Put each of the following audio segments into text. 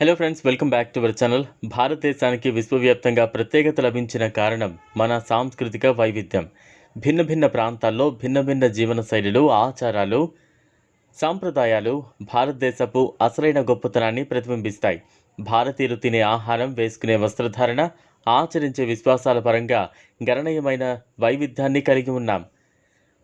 Hello friends welcome back to our channel భారతదేశానికి విశ్వవ్యాప్తంగా ప్రత్యేకత లభించిన కారణం మన సాంస్కృతిక వైవిధ్యం. భిన్న భిన్న ప్రాంతాల్లో భిన్న భిన్న జీవన శైలులు ఆచారాలు సాంప్రదాయాలు భారతదేశపు అసలైన గొప్పతనాన్ని ప్రతిబింబిస్తాయి. భారతీయులు తినే ఆహారం వేసుకునే వస్త్రధారణ ఆచరించే విశ్వాసాల పరంగా గణనీయమైన వైవిధ్యాన్ని కలిగి ఉన్నాం.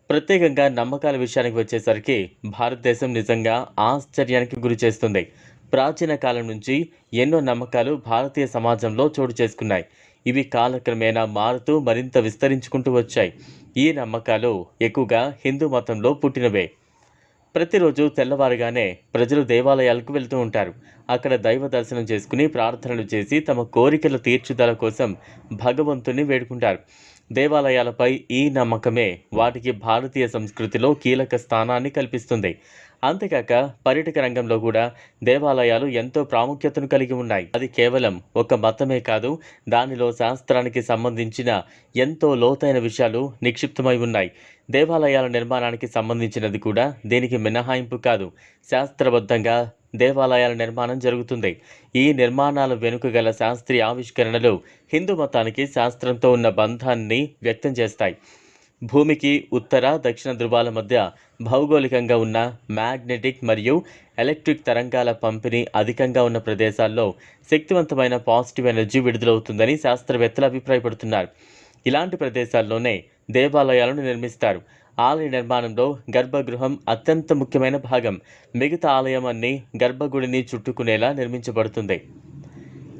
ప్రత్యేకంగా నమ్మకాల విషయానికి వచ్చేసరికి భారతదేశం నిజంగా ఆశ్చర్యానికి గురి చేస్తుంది. ప్రాచీన కాలం నుంచి ఎన్నో నమ్మకాలు భారతీయ సమాజంలో చోటు చేసుకున్నాయి. ఇవి కాలక్రమేణా మారుతూ మరింత విస్తరించుకుంటూ వచ్చాయి. ఈ నమ్మకాలు ఎక్కువగా హిందూ మతంలో పుట్టినవే. ప్రతిరోజు తెల్లవారుగానే ప్రజలు దేవాలయాలకు వెళ్తూ ఉంటారు. అక్కడ దైవ దర్శనం చేసుకుని ప్రార్థనలు చేసి తమ కోరికల తీర్చుదల కోసం భగవంతుని వేడుకుంటారు. దేవాలయాలపై ఈ నమ్మకమే వాటికి భారతీయ సంస్కృతిలో కీలక స్థానాన్ని కల్పిస్తుంది. అంతేకాక పర్యటక రంగంలో కూడా దేవాలయాలు ఎంతో ప్రాముఖ్యతను కలిగి ఉన్నాయి. అది కేవలం ఒక మతమే కాదు దానిలో శాస్త్రానికి సంబంధించిన ఎంతో లోతైన విషయాలు నిక్షిప్తమై ఉన్నాయి. దేవాలయాల నిర్మాణానికి సంబంధించినది కూడా దీనికి మినహాయింపు కాదు. శాస్త్రబద్ధంగా దేవాలయాల నిర్మాణం జరుగుతుంది. ఈ నిర్మాణాల వెనుక గల శాస్త్రీయ ఆవిష్కరణలు హిందూ మతానికి శాస్త్రంతో ఉన్న బంధాన్ని వ్యక్తం చేస్తాయి. భూమికి ఉత్తర దక్షిణ ధృవాల మధ్య భౌగోళికంగా ఉన్న మ్యాగ్నెటిక్ మరియు ఎలక్ట్రిక్ తరంగాల పంపిణీ అధికంగా ఉన్న ప్రదేశాల్లో శక్తివంతమైన పాజిటివ్ ఎనర్జీ విడుదలవుతుందని శాస్త్రవేత్తలు అభిప్రాయపడుతున్నారు. ఇలాంటి ప్రదేశాల్లోనే దేవాలయాలను నిర్మిస్తారు. ఆలయ నిర్మాణంలో గర్భగృహం అత్యంత ముఖ్యమైన భాగం. మిగతా ఆలయం అన్ని గర్భగుడిని చుట్టుకునేలా నిర్మించబడుతుంది.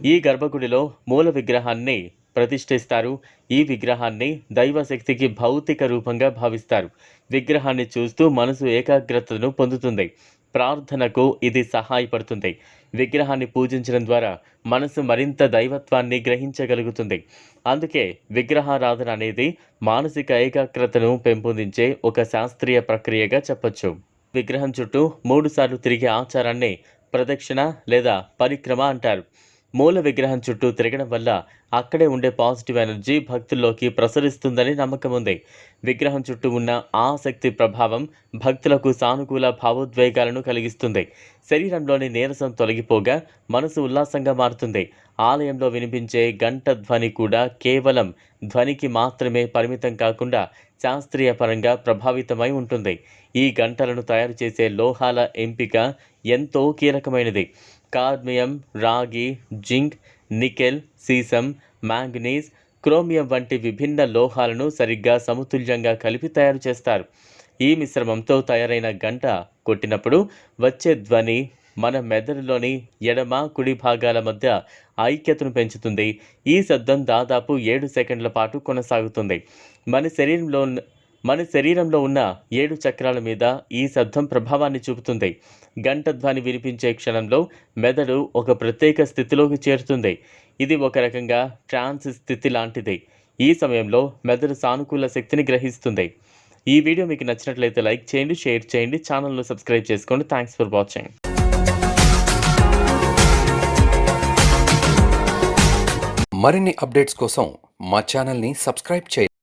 ఈ గర్భగుడిలో మూల విగ్రహాన్ని ప్రతిష్ఠిస్తారు. ఈ విగ్రహాన్ని దైవశక్తికి భౌతిక రూపంగా భావిస్తారు. విగ్రహాన్ని చూస్తూ మనసు ఏకాగ్రతను పొందుతుంది. ప్రార్థనకు ఇది సహాయపడుతుంది. విగ్రహాన్ని పూజించడం ద్వారా మనసు మరింత దైవత్వాన్ని గ్రహించగలుగుతుంది. అందుకే విగ్రహారాధన అనేది మానసిక ఏకాగ్రతను పెంపొందించే ఒక శాస్త్రీయ ప్రక్రియగా చెప్పొచ్చు. విగ్రహం చుట్టూ మూడుసార్లు తిరిగే ఆచారాన్ని ప్రదక్షిణ లేదా పరిక్రమ అంటారు. మూల విగ్రహం చుట్టూ తిరగడం వల్ల అక్కడే ఉండే పాజిటివ్ ఎనర్జీ భక్తుల్లోకి ప్రసరిస్తుందని నమ్మకం ఉంది. విగ్రహం చుట్టూ ఉన్న ఆ శక్తి ప్రభావం భక్తులకు సానుకూల భావోద్వేగాలను కలిగిస్తుంది. శరీరంలోని నీరసం తొలగిపోగా మనసు ఉల్లాసంగా మారుతుంది. ఆలయంలో వినిపించే గంట ధ్వని కూడా కేవలం ధ్వనికి మాత్రమే పరిమితం కాకుండా శాస్త్రీయ పరంగా ప్రభావితమై ఉంటుంది. ఈ గంటలను తయారు చేసే లోహాల ఎంపిక ఎంతో కీలకమైనది. కార్మియం రాగి జింక్ నికెల్ సీసం మ్యాంగనీస్ క్రోమియం వంటి విభిన్న లోహాలను సరిగ్గా సమతుల్యంగా కలిపి తయారు చేస్తారు. ఈ మిశ్రమంతో తయారైన గంట కొట్టినప్పుడు వచ్చే ధ్వని మన మెదడులోని ఎడమ కుడి భాగాల మధ్య ఐక్యతను పెంచుతుంది. ఈ శబ్దం దాదాపు ఏడు సెకండ్ల పాటు కొనసాగుతుంది. మన శరీరంలో మన శరీరంలో ఉన్న ఏడు చక్రాల మీద ఈ శబ్దం ప్రభావాన్ని చూపుతుంది. గంట ధ్వని వినిపించే క్షణంలో మెదడు ఒక ప్రత్యేక స్థితిలోకి చేరుతుంది. ఇది ఒక రకంగా ట్రాన్స్ స్థితి లాంటిది. ఈ సమయంలో మెదడు సానుకూల శక్తిని గ్రహిస్తుంది. ఈ వీడియో మీకు నచ్చినట్లయితే లైక్ చేయండి షేర్ చేయండి ఛానల్ను సబ్స్క్రైబ్ చేసుకోండి. Thanks for watching. మరిన్ని అప్డేట్స్ కోసం మా ఛానల్ని సబ్స్క్రైబ్ చేయండి.